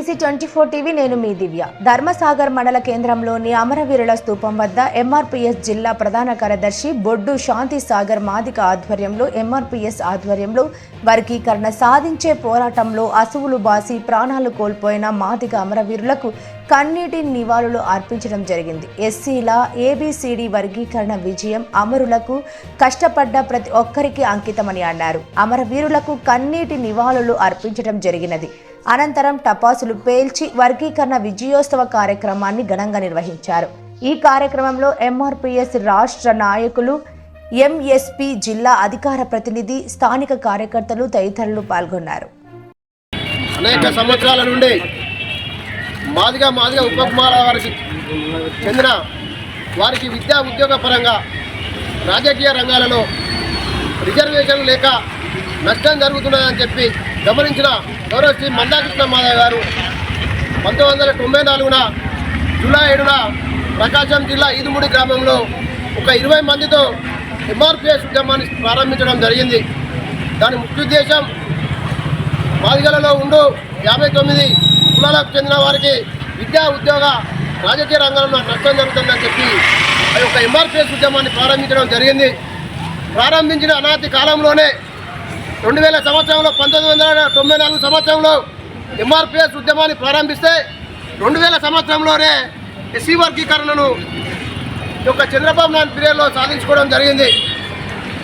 Welcome twenty four TV నేను మీ దివ్య. ధర్మసాగర్ మండల కేంద్రంలోని అమరవీరుల స్తూపం వద్ద ఎంఆర్పీఎస్ జిల్లా ప్రధాన కార్యదర్శి బొడ్డు శాంతి సాగర్ మాదిక ఆధ్వర్యంలో ఎంఆర్పీఎస్ ఆధ్వర్యంలో వర్గీకరణ సాధించే పోరాటంలో అసువులు బాసి ప్రాణాలు కోల్పోయిన మాదిక అమరవీరులకు కన్నీటి నివాళులు అర్పించడం జరిగింది. ఎస్సీల ఏబిసిడి వర్గీకరణ విజయం అమరులకు కష్టపడ్డ ప్రతి ఒక్కరికి అంకితమని అన్నారు. అమరవీరులకు కన్నీటి నివాళులు అర్పించడం జరిగినది. అనంతరం టపాసులు పేల్చి వర్గీకరణ విజయోత్సవ కార్యక్రమాన్ని ఘనంగా నిర్వహించారు. ఈ కార్యక్రమంలో ఎంఆర్పిఎస్ రాష్ట్ర నాయకులు ఎంఎస్పి జిల్లా అధికార ప్రతినిధి స్థానిక కార్యకర్తలు తదితరులు పాల్గొన్నారు. అనేక సంవత్సరాల నుండి మాదిగా మాదిగా ఉపకుమార వారికి చెందిన వారికి విద్యా ఉద్యోగ పరంగా రాజకీయ రంగాలలో రిజర్వేషన్లు లేక నష్టం జరుగుతున్నాయని చెప్పి గమనించిన గౌరవ శ్రీ మందాకృష్ణ మాధవ్ గారు పంతొమ్మిది వందల తొంభై నాలుగున జూలై ఏడున ప్రకాశం జిల్లా ఈదుముడి గ్రామంలో ఒక ఇరవై మందితో ఎంఆర్పిఎస్ ఉద్యమాన్ని ప్రారంభించడం జరిగింది. దాని ముఖ్య ఉద్దేశం మాదిగలలో ఉండు యాభై తొమ్మిది కులాలకు చెందిన వారికి విద్యా ఉద్యోగ రాజకీయ రంగంలో నష్టం జరుగుతుందని చెప్పి ఆ యొక్క ఎంఆర్పిఎస్ ఉద్యమాన్ని ప్రారంభించడం జరిగింది. ప్రారంభించిన అనాతి కాలంలోనే రెండు వేల సంవత్సరంలో పంతొమ్మిది వందల తొంభై నాలుగు సంవత్సరంలో ఎంఆర్పిఎస్ ఉద్యమాన్ని ప్రారంభిస్తే రెండు వేల సంవత్సరంలోనే ఎస్సీ వర్గీకరణను యొక్క చంద్రబాబు నాయుడు పీరియడ్లో సాధించుకోవడం జరిగింది.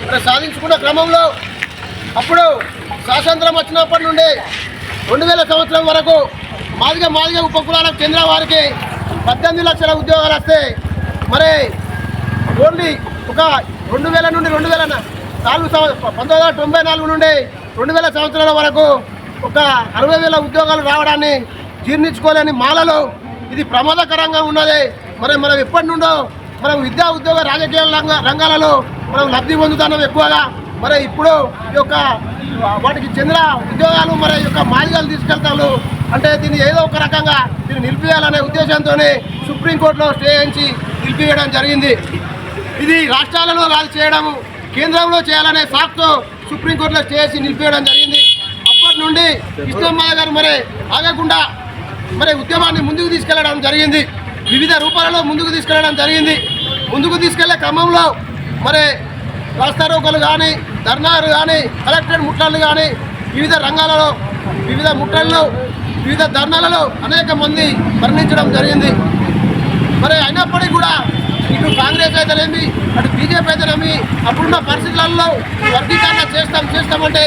మరి సాధించుకున్న క్రమంలో అప్పుడు స్వాతంత్రం వచ్చినప్పటి నుండి రెండు వేల సంవత్సరం వరకు మాదిగ మాదిగ ఉపకులాలకు చెందిన వారికి పద్దెనిమిది లక్షల ఉద్యోగాలు వస్తే మరి ఓన్లీ ఒక రెండు వేల నుండి రెండు వేల నాలుగు సంవత్సరం పంతొమ్మిది వందల తొంభై నాలుగు నుండి రెండు వేల సంవత్సరాల వరకు ఒక అరవై వేల ఉద్యోగాలు రావడాన్ని జీర్ణించుకోలేని మాలలో ఇది ప్రమాదకరంగా ఉన్నది. మరి మనం ఎప్పటి నుండో మనం విద్యా ఉద్యోగ రాజకీయ రంగ రంగాలలో మనం లబ్ధి పొందుతున్నాం ఎక్కువగా. మరి ఇప్పుడు ఈ యొక్క వాటికి చెందిన ఉద్యోగాలు మరి యొక్క మాదిగాలు తీసుకెళ్తారు. అంటే దీన్ని ఏదో ఒక రకంగా దీన్ని నిలిపివేయాలనే ఉద్దేశంతోనే సుప్రీంకోర్టులో స్టే చేయించి నిలిపివేయడం జరిగింది. ఇది రాష్ట్రాలలో రాజు చేయడము కేంద్రంలో చేయాలనే సాక్తో సుప్రీంకోర్టులో చేసి నిలిపేయడం జరిగింది. అప్పటి నుండి కృష్ణమ్మ గారు మరి ఆగకుండా మరి ఉద్యమాన్ని ముందుకు తీసుకెళ్ళడం జరిగింది. వివిధ రూపాలలో ముందుకు తీసుకెళ్ళడం జరిగింది. ముందుకు తీసుకెళ్ళే క్రమంలో మరి రాస్తారోకలు కానీ ధర్నాలు కానీ కలెక్టరేట్ ముట్టలు కానీ వివిధ రంగాలలో వివిధ ముట్టల్లో వివిధ ధర్నాలలో అనేక మంది మరణించడం జరిగింది. మరి అయినప్పటికీ కూడా ఇటు కాంగ్రెస్ అయితేనేమి అటు బీజేపీ అయితేనేమి అప్పుడున్న పరిస్థితులలో వర్గీకరణ చేస్తాం చేస్తామంటే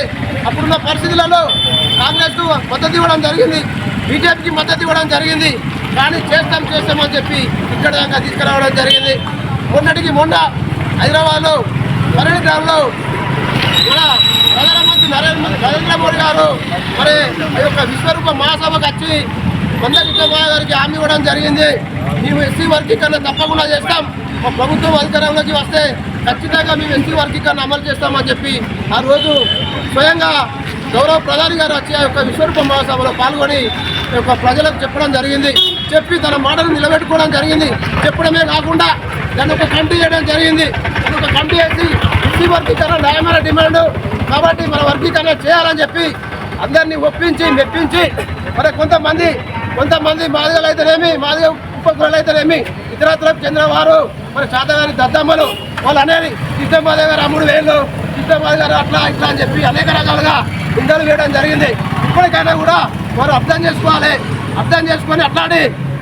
అప్పుడున్న పరిస్థితులలో కాంగ్రెస్కు మద్దతు ఇవ్వడం జరిగింది బీజేపీకి మద్దతు ఇవ్వడం జరిగింది. కానీ చేస్తాం చేస్తామని చెప్పి ఇక్కడ దాకా తీసుకురావడం జరిగింది. మొన్నటికి మొన్న హైదరాబాద్లో మరణి గ్రామంలో మన ప్రధానమంత్రి నరేంద్ర నరేంద్ర మోడీ గారు మరి ఆ యొక్క విశ్వరూప మహాసభకు వచ్చి మందకృష్ణ గారికి హామీ ఇవ్వడం జరిగింది. మేము ఎస్సీ వర్గీకరణ తప్పకుండా చేస్తాం. మా ప్రభుత్వం అధికారంలోకి వస్తే ఖచ్చితంగా మేము ఎస్సీ వర్గీకరణ అమలు చేస్తామని చెప్పి ఆ రోజు స్వయంగా గౌరవ ప్రధాని గారు వచ్చి ఆ యొక్క విశ్వరూప మహాసభలో పాల్గొని యొక్క ప్రజలకు చెప్పడం జరిగింది. చెప్పి తన మాటను నిలబెట్టుకోవడం జరిగింది. చెప్పడమే కాకుండా దాన్ని ఒక కమిటీ చేయడం జరిగింది. దాన్ని ఒక కమిటీ వేసి ఎస్సీ వర్గీకరణ న్యాయమైన డిమాండ్ కాబట్టి మన వర్గీకరణ చేయాలని చెప్పి అందరినీ ఒప్పించి మెప్పించి మరి కొంతమంది కొంతమంది మాదిగలు అయితేనేమి మాదిగ ఉపకులు అయితేనేమి ఇతరత్రకు చెందిన వారు మన శాతగారి దద్దమ్మలు వాళ్ళు అనేది కృష్ణమాదేవి గారు అమ్ముడు వేళ్ళు కృష్ణమాదేవి గారు అట్లా ఇట్లా అని చెప్పి అనేక రకాలుగా నిందలు వేయడం జరిగింది. ఇప్పటికైనా కూడా వారు అర్థం చేసుకోవాలి. అర్థం చేసుకొని అట్లాంటి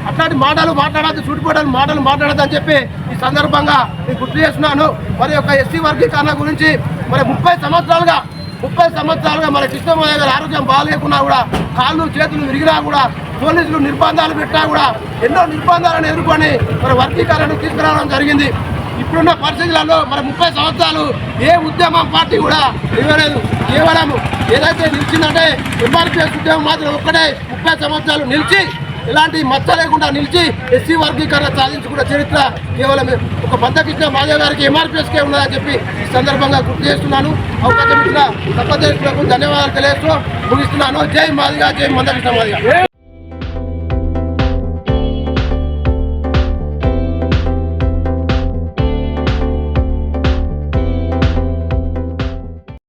అట్లాంటి మాటలు మాట్లాడద్దు చుట్టుపక్కల మాటలు మాట్లాడద్దు అని చెప్పి ఈ సందర్భంగా నేను గుర్తు చేస్తున్నాను. మరి యొక్క ఎస్సీ వర్గీకరణ గురించి మరి ముప్పై సంవత్సరాలుగా ముప్పై సంవత్సరాలుగా మన కృష్ణమయ్య గారి ఆరోగ్యం బాగాలేకున్నా కూడా కాళ్ళు చేతులు విరిగినా కూడా పోలీసులు నిర్బంధాలు పెట్టా కూడా ఎన్నో నిర్బంధాలను ఎదుర్కొని మన వర్గీకరణను తీసుకురావడం జరిగింది. ఇప్పుడున్న పరిస్థితులలో మరి ముప్పై సంవత్సరాలు ఏ ఉద్యమం పార్టీ కూడా ఇవ్వలేదు కేవలం ఏదైతే నిలిచిందంటే ఎంఆర్పిఎస్ ఉద్యమం మాత్రం ఒక్కటే ముప్పై సంవత్సరాలు నిలిచి ఇలాంటి మచ్చ లేకుండా నిలిచి ఎస్సీ వర్గీకరణ సాధించుకున్న చరిత్ర కేవలం ఒక మందకృష్ణ మాధవ్ గారికి ఎంఆర్పిఎస్కే ఉన్నదని చెప్పి ఈ సందర్భంగా గుర్తు చేస్తున్నాను. అవకాశం ఇచ్చిన సభ ధన్యవాదాలు తెలియజేస్తూ ముగిస్తున్నాను. జై మాదిగా జై మందకృష్ణ మాదిగా.